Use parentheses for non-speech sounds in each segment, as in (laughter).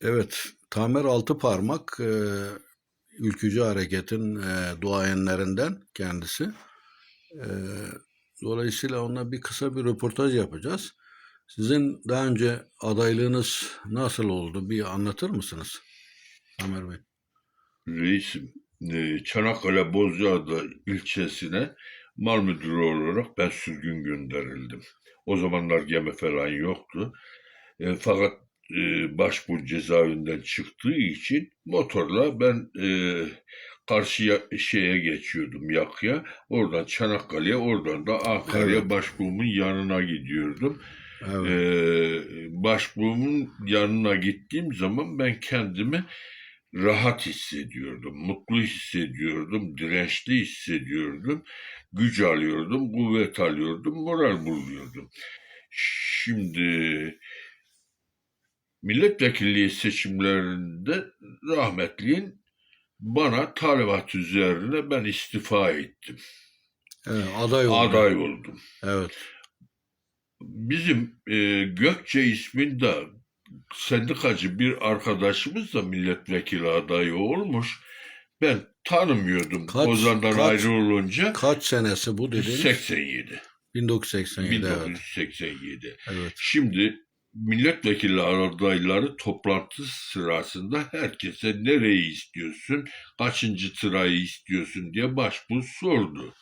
Evet, Tamer Altıparmak e, ülkücü hareketin e, duayenlerinden kendisi. E, dolayısıyla onunla bir kısa bir röportaj yapacağız. Sizin daha önce adaylığınız nasıl oldu? Bir anlatır mısınız? Tamer Bey. Reisim, e, Çanakkale Bozcaada ilçesine mal müdürü olarak ben sürgün gönderildim. O zamanlar gemi falan yoktu. E, fakat e, başbuğ cezaevinden çıktığı için motorla ben e, karşıya şeye geçiyordum yakıya. Oradan Çanakkale'ye, oradan da Ankara'ya Evet. başbuğumun yanına gidiyordum. Evet. Ee, başbuğumun yanına gittiğim zaman ben kendimi rahat hissediyordum, mutlu hissediyordum, dirençli hissediyordum, güç alıyordum, kuvvet alıyordum, moral buluyordum. Şimdi milletvekilliği seçimlerinde rahmetliğin bana talimat üzerine ben istifa ettim. evet, aday oldu. Aday oldum. Evet. bizim e, Gökçe isminde sendikacı bir arkadaşımız da milletvekili adayı olmuş. Ben tanımıyordum Kaç- Ozan'dan kaç- ayrı olunca. Kaç senesi bu dediğiniz? 87. 1987. Evet. 1987. evet. Şimdi milletvekili adayları toplantı sırasında herkese nereyi istiyorsun, kaçıncı sırayı istiyorsun diye başbuğ sordu.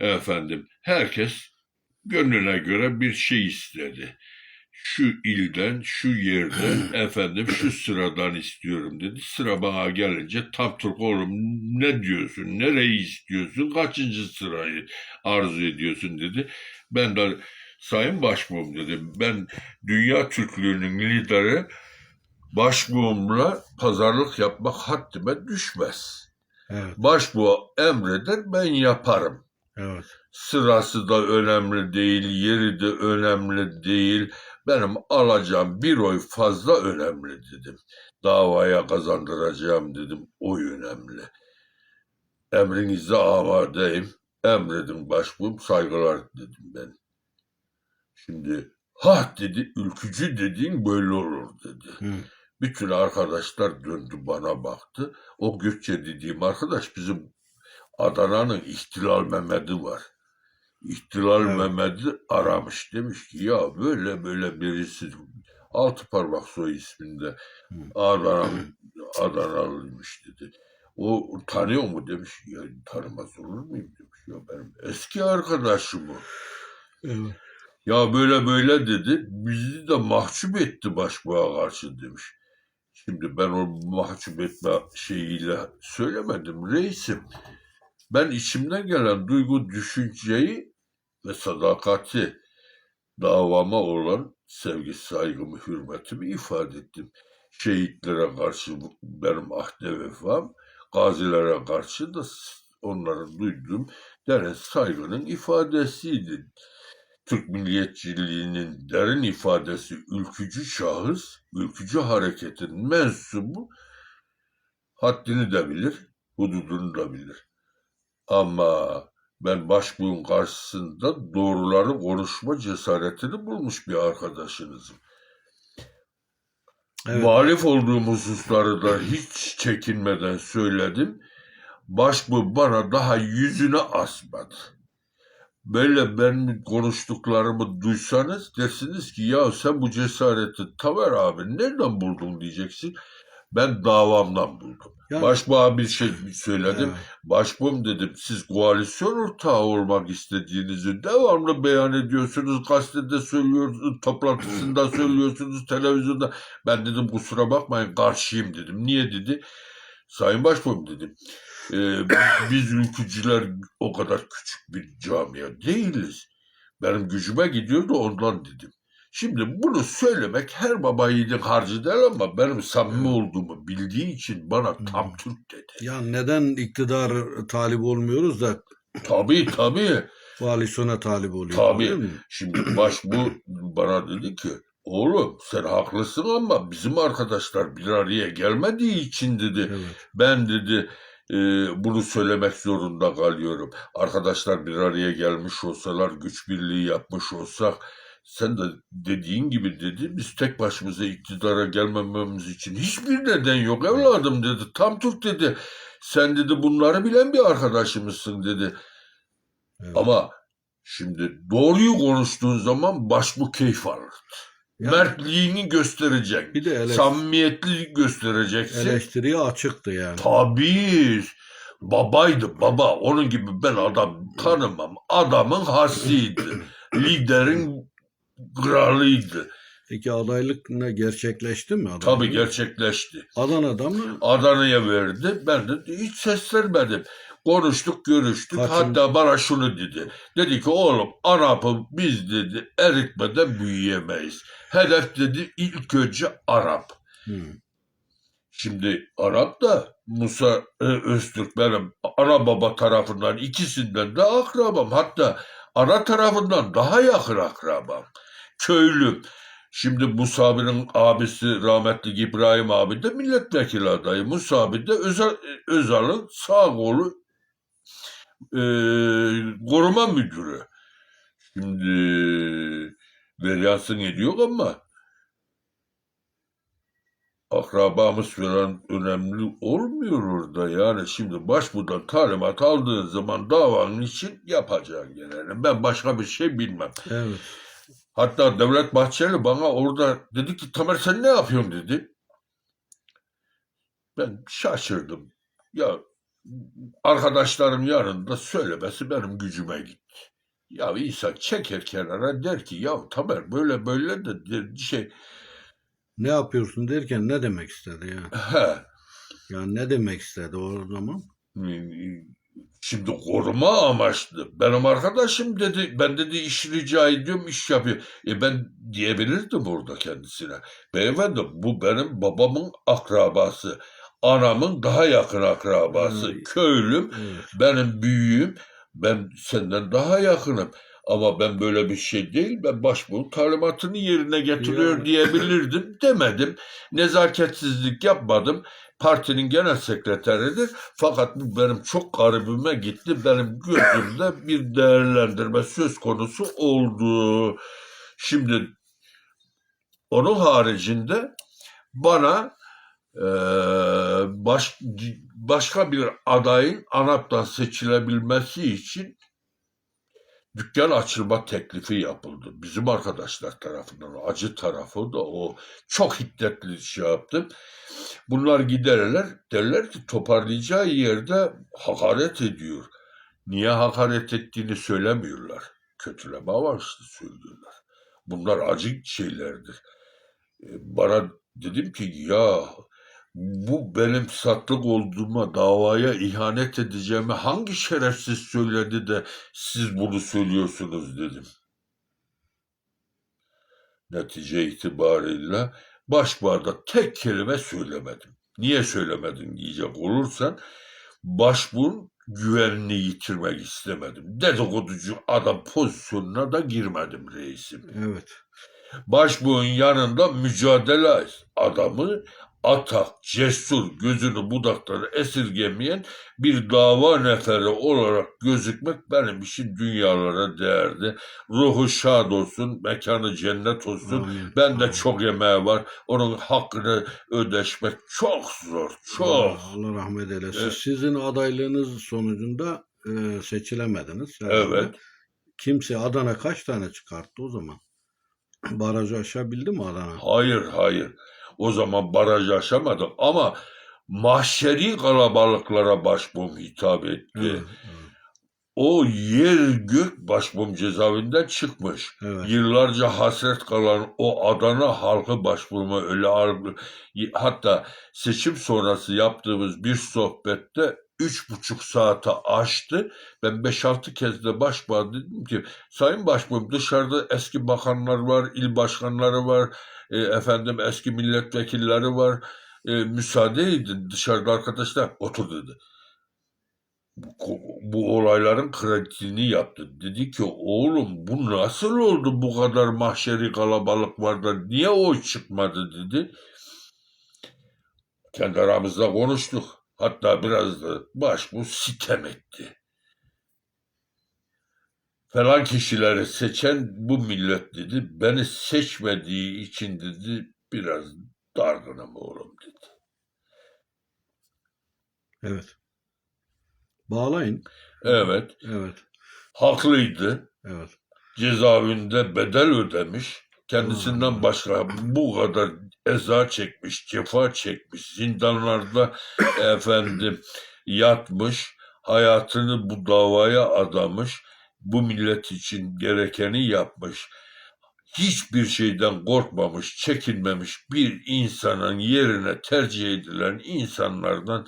Efendim, herkes gönlüne göre bir şey istedi. Şu ilden, şu yerden, (clears throat) efendim şu sıradan istiyorum dedi. Sıra bana gelince tam Türk oğlum ne diyorsun, nereyi istiyorsun, kaçıncı sırayı arzu ediyorsun dedi. Ben de Sayın Başbuğum dedim. Ben Dünya Türklüğünün lideri başbuğumla pazarlık yapmak haddime düşmez. Evet. Başbuğ emreder ben yaparım. Evet. Sırası da önemli değil, yeri de önemli değil. Benim alacağım bir oy fazla önemli dedim. Davaya kazandıracağım dedim. Oy önemli. Emrinize amadeyim. Emredin başbuğum saygılar dedim ben. Şimdi ha dedi ülkücü dediğin böyle olur dedi. Hı. Bütün arkadaşlar döndü bana baktı. O Gökçe dediğim arkadaş bizim Adana'nın İhtilal Mehmet'i var. İhtilal Evet. Mehmet'i aramış. Demiş ki ya böyle böyle birisi altı parmak soy isminde. Adana, (clears throat) Adanalıymış dedi. O tanıyor mu demiş. Ya tanımaz olur muyum demiş. Ya benim eski arkadaşım o. Evet. Ya böyle böyle dedi. Bizi de mahcup etti başbuğa karşı demiş. Şimdi ben o mahcup etme şeyiyle söylemedim reisim. Ben içimden gelen duygu düşünceyi ve sadakati davama olan sevgi, saygımı, hürmetimi ifade ettim. Şehitlere karşı benim ahde vefam, gazilere karşı da onların duyduğum derin saygının ifadesiydi. Türk milliyetçiliğinin derin ifadesi ülkücü şahıs, ülkücü hareketin mensubu haddini de bilir, hududunu da bilir. Ama ben başbuğun karşısında doğruları konuşma cesaretini bulmuş bir arkadaşınızım. Evet. Muhalif olduğum hususları da hiç çekinmeden söyledim. Başbuğ bana daha yüzüne asmadı. Böyle ben konuştuklarımı duysanız dersiniz ki ya sen bu cesareti Tamer abi nereden buldun diyeceksin. Ben davamdan buldum. Yani- Başbuğ'a bir şey söyledim. Evet. Başbuğum dedim siz koalisyon ortağı olmak istediğinizi devamlı beyan ediyorsunuz. Gazetede söylüyorsunuz, toplantısında (clears throat) söylüyorsunuz, televizyonda. Ben dedim kusura bakmayın karşıyım dedim. Niye dedi? Sayın Başbuğum dedim. "E, biz ülkücüler o kadar küçük bir camia değiliz. Benim gücüme gidiyor da ondan dedim. Şimdi bunu söylemek her baba yiğidin harcı değil ama benim samimi olduğumu bildiği için bana tam Türk dedi. Ya neden iktidar talip olmuyoruz da Tabii tabii. koalisyona talip oluyoruz Tabii. Şimdi baş bu bana dedi ki oğlum sen haklısın ama bizim arkadaşlar bir araya gelmediği için dedi. Evet. Ben dedi e, bunu söylemek zorunda kalıyorum. Arkadaşlar bir araya gelmiş olsalar, güç birliği yapmış olsak sen de dediğin gibi dedi biz tek başımıza iktidara gelmememiz için hiçbir neden yok evladım dedi. Tam Türk dedi. Sen dedi bunları bilen bir arkadaşımızsın dedi. Evet. Ama şimdi doğruyu konuştuğun zaman baş bu keyif alır. Yani Mertliğini gösterecek. bir de ele- Samimiyetli göstereceksin. eleştiriye açıktı yani. Tabii. Babaydı baba. Onun gibi ben adam tanımam. Adamın hasiydi. (clears throat) Liderin kralıydı. Peki adaylık ne gerçekleşti mi? Adaylık? Tabii gerçekleşti. Adana'da mı? Adana'ya verdi. Ben de hiç ses vermedim. Konuştuk, görüştük. Kaçın- Hatta bana şunu dedi. Dedi ki oğlum Arap'ı biz dedi eritmeden büyüyemeyiz. Hedef dedi ilk önce Arap. Hı. Şimdi Arap da Musa e, Öztürk benim ana baba tarafından ikisinden de akrabam. Hatta ana tarafından daha yakın akrabam. Köylü. Şimdi Musa abinin abisi rahmetli İbrahim abi de milletvekili adayı. Musa abi de Özal, Özal'ın sağ kolu e, koruma müdürü. Şimdi veryansın ediyor ama akrabamız falan önemli olmuyor orada. Yani şimdi başbuğdan talimat aldığın zaman davanın için yapacaksın genelde. Ben başka bir şey bilmem. Evet. Hatta Devlet Bahçeli bana orada dedi ki Tamer sen ne yapıyorsun dedi. Ben şaşırdım. Ya arkadaşlarım yanında söylemesi benim gücüme gitti. Ya İsa çeker kenara der ki ya Tamer böyle böyle de der, şey Ne yapıyorsun derken ne demek istedi ya? he Yani ne demek istedi o zaman? Şimdi koruma amaçlı. Benim arkadaşım dedi, ben dedi iş rica ediyorum, iş yapıyor. E ben diyebilirdim orada kendisine. Beyefendi bu benim babamın akrabası. Anamın daha yakın akrabası. Hmm. Köylüm, Evet. benim büyüğüm. Ben senden daha yakınım. Ama ben böyle bir şey değil. Ben başbuğun talimatını yerine getiriyor Yani. diyebilirdim. (laughs) Demedim. Nezaketsizlik yapmadım. Partinin genel sekreteridir. Fakat bu benim çok garibime gitti. Benim gözümde bir değerlendirme söz konusu oldu. Şimdi onun haricinde bana eee, baş, başka bir adayın ANAP'tan seçilebilmesi için dükkan açılma teklifi yapıldı. Bizim arkadaşlar tarafından. Acı tarafı da o. Çok hiddetli şey yaptım. Bunlar giderler derler ki toparlayacağı yerde hakaret ediyor. Niye hakaret ettiğini söylemiyorlar. Kötüleme amaçlı söylüyorlar. Bunlar acı şeylerdir. E, Bana dedim ki ya bu benim satlık olduğuma davaya ihanet edeceğimi hangi şerefsiz söyledi de siz bunu söylüyorsunuz dedim. Netice itibariyle başbuğda tek kelime söylemedim. Niye söylemedin diyecek olursan başbuğun güvenini yitirmek istemedim. Dedikoducu adam pozisyonuna da girmedim reisim. Evet. Başbuğun yanında mücadele adamı atak, cesur, gözünü budakları esirgemeyen bir dava neferi olarak gözükmek benim için dünyalara değerdi. Ruhu şad olsun, mekanı cennet olsun. Amin. Ben de çok emeği var. Onun hakkını ödeşmek çok zor, çok. Allah, Allah rahmet eylesin. Evet. Sizin adaylığınız sonucunda e, seçilemediniz. herhalde. Evet. Kimse Adana kaç tane çıkarttı o zaman? (clears throat) Barajı aşabildi mi Adana? Hayır, hayır. O zaman baraj aşamadım ama mahşeri kalabalıklara başbuğum hitap etti. Evet. Evet. O yer gök başbuğum cezaevinden çıkmış. evet. Yıllarca hasret kalan o Adana halkı başvurma öyle ağır- hatta seçim sonrası yaptığımız bir sohbette üç buçuk saate aştı. Ben beş altı kez de başbuğa dedim ki Sayın Başbuğum dışarıda eski bakanlar var, il başkanları var, e, efendim eski milletvekilleri var. E, müsaade edin dışarıda arkadaşlar otur dedi. Bu, bu olayların kreditini yaptı. Dedi ki oğlum bu nasıl oldu bu kadar mahşeri kalabalık var da niye oy çıkmadı dedi. Kendi aramızda konuştuk. Hatta biraz da baş bu sitem etti. falan kişileri seçen bu millet dedi. Beni seçmediği için dedi biraz dargınım oğlum dedi. Evet. Bağlayın. Evet, Evet. haklıydı. Evet. Cezaevinde bedel ödemiş. Kendisinden başka bu kadar eza çekmiş, cefa çekmiş, zindanlarda (clears throat) efendim yatmış, hayatını bu davaya adamış, bu millet için gerekeni yapmış. Hiçbir şeyden korkmamış, çekinmemiş bir insanın yerine tercih edilen insanlardan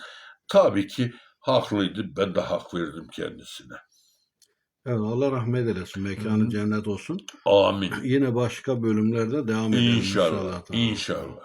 tabii ki haklıydı. Ben de hak verdim kendisine. Evet. Allah rahmet eylesin. Mekanı cennet olsun. Amin. Yine başka bölümlerde devam edelim İnşallah. inşallah. İnşallah.